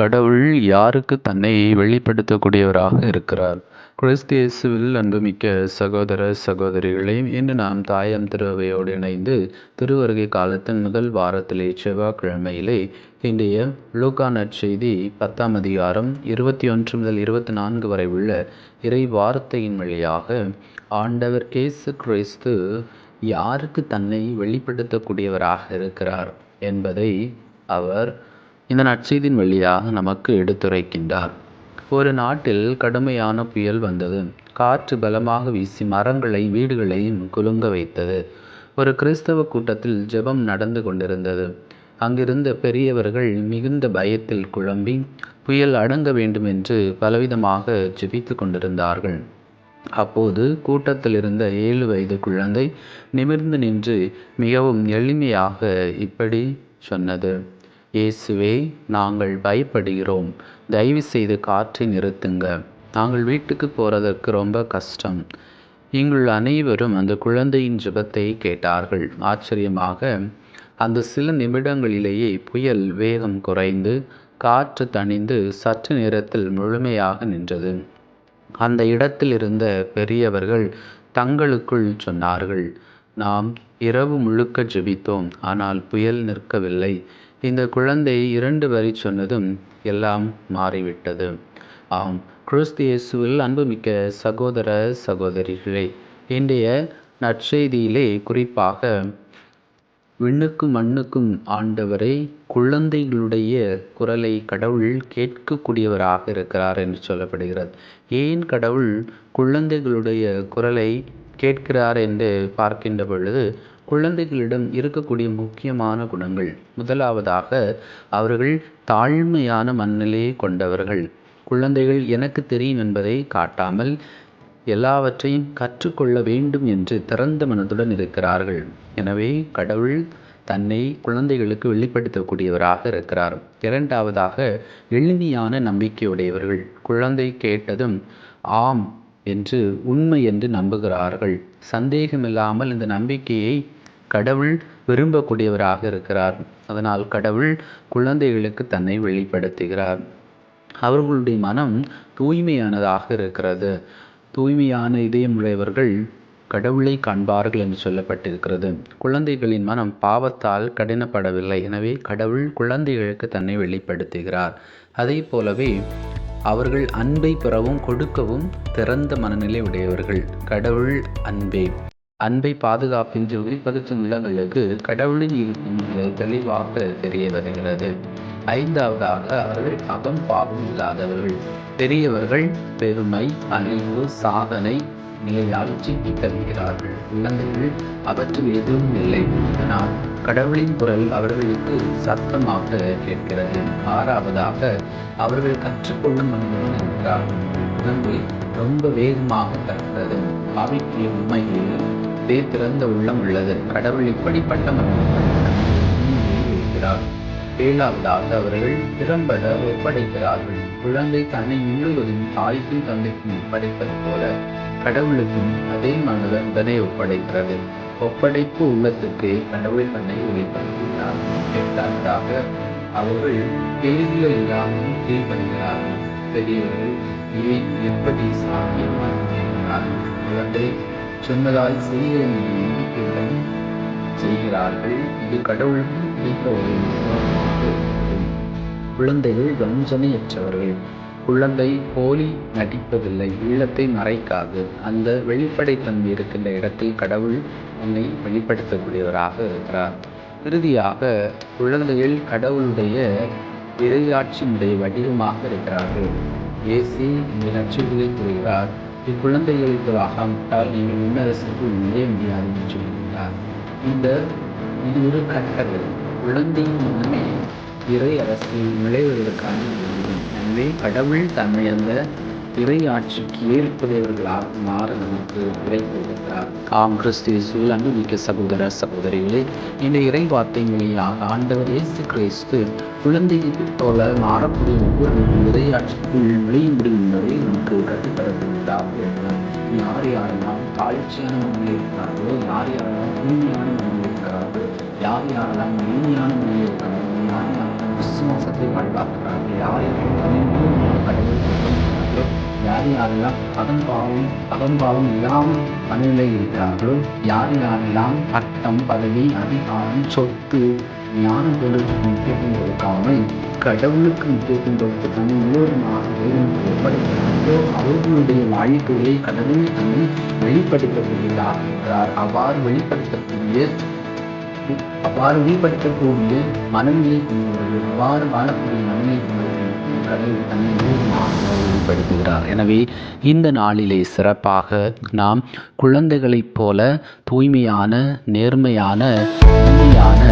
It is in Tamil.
கடவுள் யாருக்கு தன்னை வெளிப்படுத்தக்கூடியவராக இருக்கிறார்? கிறிஸ்து இயேசுவில் அன்புமிக்க சகோதர சகோதரிகளை இன்று நாம் தாயம் திருவையோடு இணைந்து திருவருகை காலத்தின் முதல் வாரத்திலே செவ்வாய்க்கிழமையிலே இன்றைய லூகா நற்செய்தி பத்தாம் அதிகாரம் இருபத்தி ஒன்று முதல் இருபத்தி நான்கு வரை உள்ள இறை வார்த்தையின் வழியாக ஆண்டவர் இயேசு கிறிஸ்து யாருக்கு தன்னை வெளிப்படுத்தக்கூடியவராக இருக்கிறார் என்பதை அவர் இந்த நற்செய்தியின் வழியாக நமக்கு எடுத்துரைக்கின்றார். ஒரு நாட்டில் கடுமையான புயல் வந்தது. காற்று பலமாக வீசி மரங்களை வீடுகளையும் குலுங்க வைத்தது. ஒரு கிறிஸ்தவ கூட்டத்தில் ஜெபம் நடந்து கொண்டிருந்தது. அங்கிருந்த பெரியவர்கள் மிகுந்த பயத்தில் குழம்பி புயல் அடங்க வேண்டும் என்று பலவிதமாக ஜெபித்து கொண்டிருந்தார்கள். அப்போது கூட்டத்தில் இருந்த ஏழு வயது குழந்தை நிமிர்ந்து நின்று மிகவும் எளிமையாக இப்படி சொன்னது. இயேசுவே நாங்கள் பயப்படுகிறோம். தயவு செய்து காற்றை நிறுத்துங்க. நாங்கள் வீட்டுக்கு போகிறதற்கு ரொம்ப கஷ்டம். எங்கள் அனைவரும் அந்த குழந்தையின் ஜபத்தை கேட்டார்கள். ஆச்சரியமாக அந்த சில நிமிடங்களிலேயே புயல் வேகம் குறைந்து காற்று தணிந்து சற்று நேரத்தில் முழுமையாக நின்றது. அந்த இடத்தில் இருந்த பெரியவர்கள் தங்களுக்குள் சொன்னார்கள் நாம் இரவு முழுக்க ஜெபித்தோம் ஆனால் புயல் நிற்கவில்லை. இந்த குழந்தை இரண்டு வரி சொன்னதும் எல்லாம் மாறிவிட்டது. ஆம் கிறிஸ்து இயேசுவில் அன்புமிக்க சகோதர சகோதரிகளே இன்றைய நற்செய்தியிலே குறிப்பாக விண்ணுக்கும் மண்ணுக்கும் ஆண்டவரை குழந்தைகளுடைய குரலை கடவுள் கேட்கக்கூடியவராக இருக்கிறார் என்று சொல்லப்படுகிறது. ஏன் கடவுள் குழந்தைகளுடைய குரலை கேட்கிறார் என்று பார்க்கின்ற பொழுது குழந்தைகளிடம் இருக்கக்கூடிய முக்கியமான குணங்கள். முதலாவதாக அவர்கள் தாழ்மையான மனநிலையை கொண்டவர்கள். குழந்தைகள் எனக்கு தெரியும் என்பதை காட்டாமல் எல்லாவற்றையும் கற்றுக்கொள்ள வேண்டும் என்று திறந்த மனதுடன் இருக்கிறார்கள். எனவே கடவுள் தன்னை குழந்தைகளுக்கு வெளிப்படுத்தக்கூடியவராக இருக்கிறார். இரண்டாவதாக எளிமையான நம்பிக்கையுடையவர்கள். குழந்தை கேட்டதும் ஆம் என்று உண்மை என்று நம்புகிறார்கள். சந்தேகமில்லாமல் இந்த நம்பிக்கையை கடவுள் விரும்பக்கூடியவராக இருக்கிறார். அதனால் கடவுள் குழந்தைகளுக்கு தன்னை வெளிப்படுத்துகிறார். அவர்களுடைய மனம் தூய்மையானதாக இருக்கிறது. தூய்மையான இதயமுடையவர்கள் கடவுளை காண்பார்கள் என்று சொல்லப்பட்டிருக்கிறது. குழந்தைகளின் மனம் பாவத்தால் கடினப்படவில்லை. எனவே கடவுள் குழந்தைகளுக்கு தன்னை வெளிப்படுத்துகிறார். அதே போலவே அவர்கள் அன்பை பெறவும் கொடுக்கவும் திறந்த மனநிலை உடையவர்கள். கடவுள் அன்பே. அன்பை பாதுகாப்பின்றி உயிர்ப்பதற்கும் உள்ளவர்களுக்கு கடவுளின் தெளிவாக தெரிய வருகிறது. ஐந்தாவதாக அவர்கள் அகம் பாவம் இல்லாதவர்கள். பெரியவர்கள் பெருமை அழிவு சாதனை நிலையால் சிக்கி தருகிறார்கள் குழந்தைகள் அவற்றில் எதுவும் இல்லை. ஆனால் கடவுளின் குரல் அவர்களுக்கு சத்தமாக கேட்கிறது. ஆறாவதாக அவர்கள் கற்றுக்கொள்ளும் இருக்கிறார்கள் உடம்பு ரொம்ப வேகமாக கற்கிறது பாவிக்கு உண்மையில் பேர் திறந்த உள்ளம் உள்ளது. கடவுள் இப்படிப்பட்ட இருக்கிறார். ஏழாவதாக அவர்கள் திறம்பட ஒப்படைக்கிறார்கள். குழந்தை தன்னை முழுவதும் தாய்க்கும் தந்தைக்கும் ஒப்படைப்பது போல கடவுளுக்கும் அதே மனதன் தன்னை ஒப்படைக்கிறது. ஒப்படைப்பு உள்ளத்துக்கு கடவுள் தன்னை வெளிப்படுத்துகிறார் எட்டாவதாக அவர்கள் கேள்விகள் இல்லாமல் கீழ்படுகிறார்கள் பெரியவர்கள் இவை எப்படி சாத்தியமாக குழந்தை சொன்னதால் செய்ய நம்பிக்கையுடன் செய்கிறார்கள். இது கடவுளுக்கும் பிடித்த ஒரு குழந்தைகள் வஞ்சனையற்றவர்கள் குழந்தை போலி நடிப்பதில்லை ஈழத்தை மறைக்காது. அந்த வெளிப்படைத்தன்மை இருக்கின்ற இடத்தில் கடவுள் உன்னை வெளிப்படுத்தக்கூடியவராக இருக்கிறார். இறுதியாக குழந்தைகள் கடவுளுடைய இறையாட்சியினுடைய வடிவமாக இருக்கிறார்கள். ஏசி இந்த நச்சுகளில் கூறுகிறார் இக்குழந்தைகளுக்கு ஆகாவிட்டால் நீங்கள் முன்னரசுக்கு நுழைய முடியாது என்று சொல்கிறார் இந்த இது ஒரு கட்டளை. குழந்தையின் மனமே இறை அரசில் நுழைவதற்கான எனவே கடவுள் தமிழந்த இறை ஆட்சிக்கு ஏற்புடையவர்களாக மாற நமக்கு விரைந்திருக்கிறார் ஆம் கிறிஸ்துவில் அன்புமிக்க சகோதர சகோதரிகளே இந்த இறை வார்த்தை வழியாக ஆண்டவர் இயேசு கிறிஸ்து குழந்தையை போல மாறக்கூடிய ஒவ்வொரு இறை ஆட்சிக்குள் நுழைய முடியும் என்பதை நமக்கு கட்டுத்தரப்படுவதாக யார் யாரெல்லாம் தாழ்ச்சியான மனதில் இருக்கிறார்களோ யார் யாரெல்லாம் தூய்மையான மனதில் இருக்கிறார்களோ யார் யாரெல்லாம் இனிமையான மனதில் இருக்கிறார்களோ யார் யாரெல்லாம் விசுவாசத்தை வாழ்வாக்குறார்கள் யாரெல்லாம் கடவுள் யார் யாரெல்லாம் அகம் பாவம் அகம் பாவம் இல்லாமல் மனநிலை இருக்கிறார்களோ யார் யாரெல்லாம் பட்டம் பதவி அதிகாரம் சொத்து ஞான பொருளுக்கு முக்கியத்துவம் கொடுக்காமல் கடவுளுக்கு முக்கியத்துவம் கொடுத்து தன்னை முழுவதுமாக ஏற்படுத்துகிறார்களோ அவர்களுடைய வாழ்க்கையை கடவுள் தன்னை வெளிப்படுத்தக்கூடியதாக இருக்கிறார் அவ்வாறு வெளிப்படுத்தக்கூடிய அவ்வாறு வெளிப்படுத்தக்கூடிய மனநிலை கொண்டவர்கள் அவ்வாறு வாழக்கூடிய மனநிலை கொண்டவர்களுக்கு கடவுள் தன்னை வெளிப்படுத்துகிறார். எனவே இந்த நாளிலே சிறப்பாக நாம் குழந்தைகளைப் போல தூய்மையான நேர்மையான உண்மையான